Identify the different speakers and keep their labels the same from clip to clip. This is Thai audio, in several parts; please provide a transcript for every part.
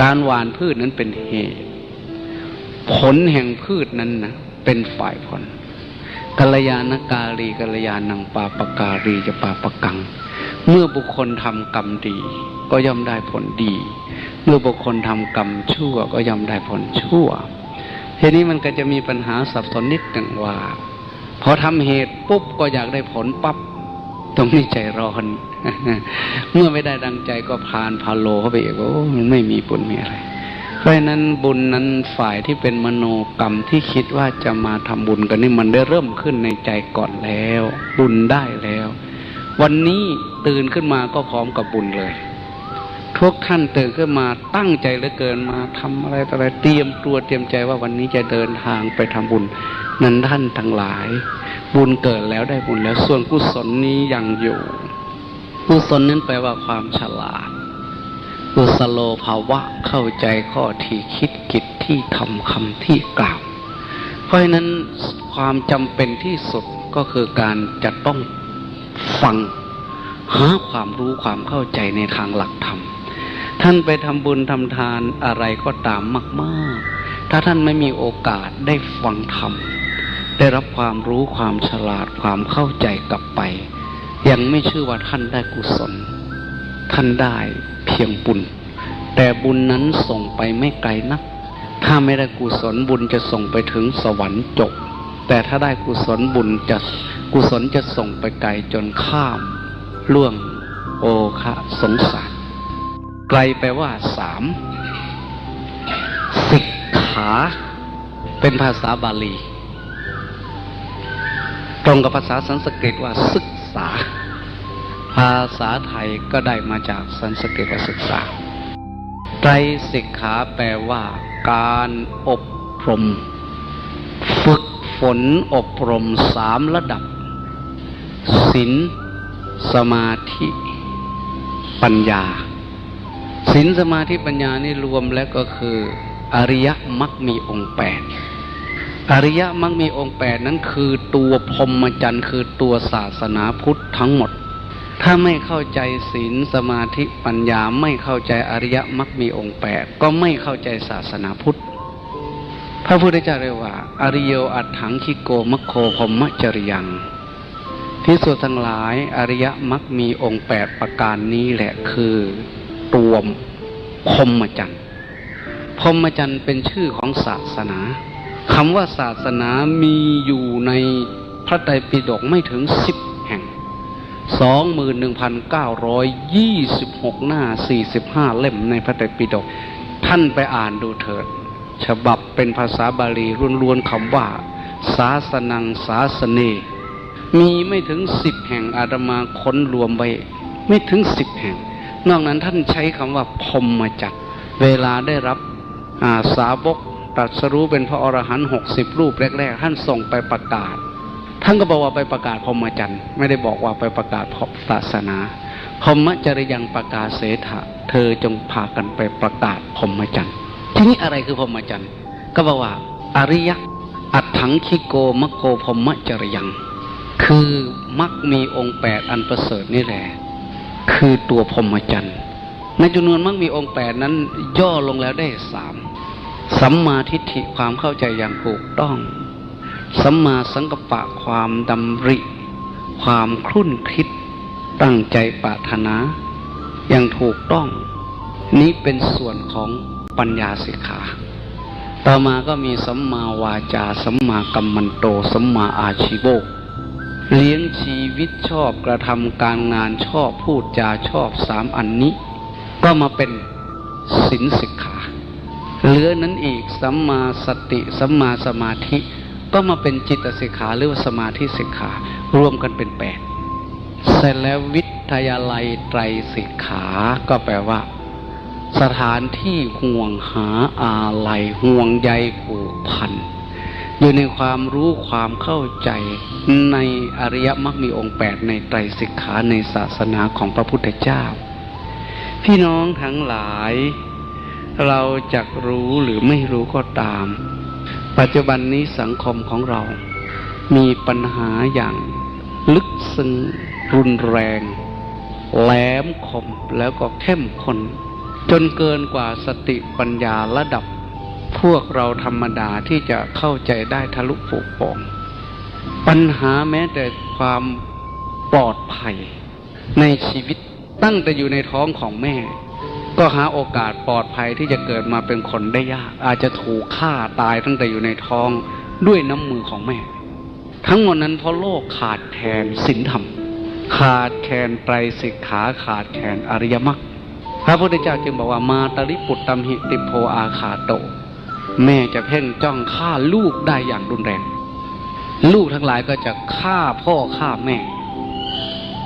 Speaker 1: การหวานพืชนั้นเป็นเหตุ ผลแห่งพืชนั้นนะเป็นฝ่ายผลกัลยาณการีกัลยาณังปาปการีจะปาปกัง เมื่อบุคคลทำกรรมดี ก็ย่อมได้ผลดี เมื่อบุคคลทำกรรมชั่ว ก็ย่อมได้ผลชั่ว ทีนี้มันก็จะมีปัญหาสับสนนิดหนึ่งว่าพอทำเหตุปุ๊บก็อยากได้ผลปั๊บ ตรงนี้ใจร้อน เมื่อไม่ได้ดังใจก็พานพาโลเข้าไปอีกว่ามันไม่มีบุญมีอะไรเพราะฉะนั้นบุญนั้นฝ่ายที่เป็นมโนกรรมที่คิดว่าจะมาทำบุญกันนี่มันได้เริ่มขึ้นในใจก่อนแล้ว บุญได้แล้ว วันนี้ตื่นขึ้นมาก็พร้อมกับบุญเลย ทุกท่านตื่นขึ้นมาตั้งใจเหลือเกินมาทำอะไรต่ออะไรเตรียมตัวเตรียมใจว่าวันนี้จะเดินทางไปทำบุญ นั้นท่านทั้งหลาย บุญเกิดแล้วได้บุญแล้ว ส่วนกุศลนี้ยังอยู่ กุศลนั้นแปลว่าความฉลาดกุสโลภาวะเข้าใจข้อที่คิดกิจที่ทำคำที่กล่าว เพราะฉะนั้นความจำเป็นที่สุดก็คือการจะต้องฟัง หาความรู้ความเข้าใจในทางหลักธรรม ท่านไปทำบุญทำทานอะไรก็ตามมาก ๆ ถ้าท่านไม่มีโอกาสได้ฟังธรรม ได้รับความรู้ความฉลาดความเข้าใจกลับไป ยังไม่ชื่อว่าท่านได้กุศล ท่านได้เพียงบุญ แต่บุญนั้นส่งไปไม่ไกลนัก ถ้าไม่ได้กุศลบุญจะส่งไปถึงสวรรค์จบ แต่ถ้าได้กุศลบุญจะกุศลจะส่งไปไกลจนข้ามล่วงโอคะสงสาร ลแปลว่าสามสิกขาเป็นภาษาบาลี ตรงกับภาษาสันสกฤตว่าศึกษา ภาษาไทยก็ได้มาจากสันสกฤตว่าศึกษาไตรสิกขาแปลว่า การอบรม ฝึกฝนอบรมสามระดับศีลสมาธิ ปัญญา ศีลสมาธิปัญญานี่รวมแล้วก็คืออริยมรรคมีองค์แปดอริยมรรคมีองค์แปดนั้นคือตัวพรมจรรย์คือตัวศาสนาพุทธทั้งหมด ถ้าไม่เข้าใจศีลสมาธิปัญญาไม่เข้าใจอริยมรรคมีองค์แปดก็ไม่เข้าใจศาสนาพุทธ พระพุทธเจ้าเรียกว่า อริโยอัตถังคิโกมโคพมจริยังที่สุดทั้งหลายอริยมรรคมีองค์แปดประการนี้แหละคือ ตัวพรมจันทร์พรมจันทร์เป็นชื่อของศาสนาคำว่าศาสนามีอยู่ในพระไตรปิฎกไม่ถึงสิบแห่งสองหมื่นหนึ่งพันเก้าร้อยยี่สิบหกหน้าสี่สิบห้าเล่มในพระไตรปิฎกท่านไปอ่านดูเถิด ฉบับเป็นภาษาบาลีล้วนๆคำว่า ศาสนังศาสเน มีไม่ถึงสิบแห่งอาตมาค้นรวมไว้ ไม่ถึงสิบแห่ง นอกนั้นท่านใช้คำว่าพรมมาจักเวลาได้รับาสาวกตรัสรู้เป็นพระอรหันต์หกสิบรูปแรก ๆ ท่านส่งไปประกาศ ท่านก็บอกว่าไปประกาศพรหมจรรย์ไม่ได้บอกว่าไปประกาศพศาสนาพรหมจริยังประกาศเสถะเธอจงพากันไปประกาศพรหมจรรย์ทีนี้อะไรคือพรหมจรรย์ก็บอกว่า อริยอัตถังคิโกมโคพรหมจริยัง คือมักมีองค์แปดอันประเสริฐนี่แหละ คือตัวพรหมจรรย์ในจำนวนมักมีองค์แปดนั้น ย่อลงแล้วได้สามสัมมาทิฏฐิความเข้าใจอย่างถูกต้องสัมมาสังกัปปะความดำริ ความครุ่นคิด ตั้งใจปรารถนาอย่างถูกต้อง นี้เป็นส่วนของปัญญาสิกขา ต่อมาก็มีสัมมาวาจาสัมมากัมมันโตสัมมาอาชิโบ เลี้ยงชีวิตชอบกระทำการงานชอบพูดจาชอบสามอันนี้ ก็มาเป็นศีลสิกขาเหลือนั้นอีกสัมมาสติสัมมาสมาธิก็มาเป็นจิตสิกขาหรือว่าสมาธิสิกขารวมกันเป็นแปดเสร็จแล้ววิทยาลัยไตรสิกขาก็แปลว่า สถานที่ห่วงหาอาลัยห่วงใยผูกพัน อยู่ในความรู้ความเข้าใจในอริยมรรคมีองค์แปดในไตรสิกขาในศาสนาของพระพุทธเจ้า พี่น้องทั้งหลาย เราจะรู้หรือไม่รู้ก็ตาม ปัจจุบันนี้สังคมของเรา มีปัญหาอย่างลึกซึ้งรุนแรง แหลมคมแล้วก็เข้มข้นจนเกินกว่าสติปัญญาระดับ พวกเราธรรมดาที่จะเข้าใจได้ทะลุปลุกปร่งปัญหาแม้แต่ความปลอดภัยในชีวิตตั้งแต่อยู่ในท้องของแม่ ก็หาโอกาสปลอดภัยที่จะเกิดมาเป็นคนได้ยาก อาจจะถูกฆ่าตายตั้งแต่อยู่ในท้องด้วยน้ำมือของแม่ ทั้งหมดนั้นเพราะโลกขาดแคลนศีลธรรม ขาดแคลนไตรสิกขาขาดแคลนอริยมรรคพระพุทธเจ้าจึงบอกว่ามาตริปุตตมหิติโพอาคาโต แม่จะเพ่งจ้องฆ่าลูกได้อย่างรุนแรง ลูกทั้งหลายก็จะฆ่าพ่อฆ่าแม่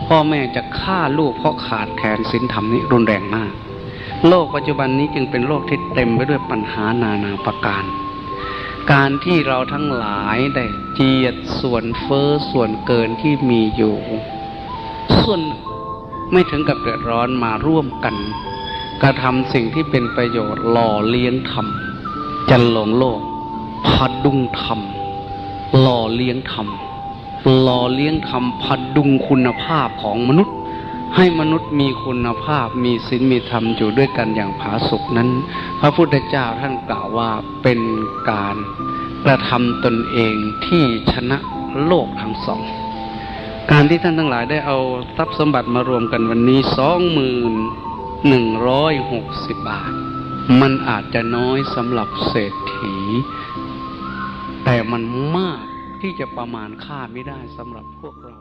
Speaker 1: พ่อแม่จะฆ่าลูกเพราะขาดแคลนศีลธรรมนี้รุนแรงมาก โลกปัจจุบันนี้จึงเป็นโลกที่เต็มไปด้วยปัญหานานาประการ การที่เราทั้งหลายได้เจียดส่วนเฟอ้อส่วนเกินที่มีอยู่ ส่วนไม่ถึงกับเดือดร้อนมาร่วมกันกระทำสิ่งที่เป็นประโยชน์หล่อเลี้ยงธรรม จันลงโลกพดุงธรรม หล่อเลี้ยงธรรม หล่อเลี้ยงธรรมพดุงคุณภาพของมนุษย์ ให้มนุษย์มีคุณภาพมีศีลมีธรรมอยู่ด้วยกันอย่างผาสุกนั้น พระพุทธเจ้าท่านกล่าวว่าเป็นการกระทำตนเองที่ชนะโลกทั้งสองการที่ท่านทั้งหลายได้เอาทรัพย์สมบัติมารวมกันวันนี้สองหมื่นหนึ่งร้อยหกสิบบาท มันอาจจะน้อยสำหรับเศรษฐี แต่มันมากที่จะประมาณค่าไม่ได้สำหรับพวกเรา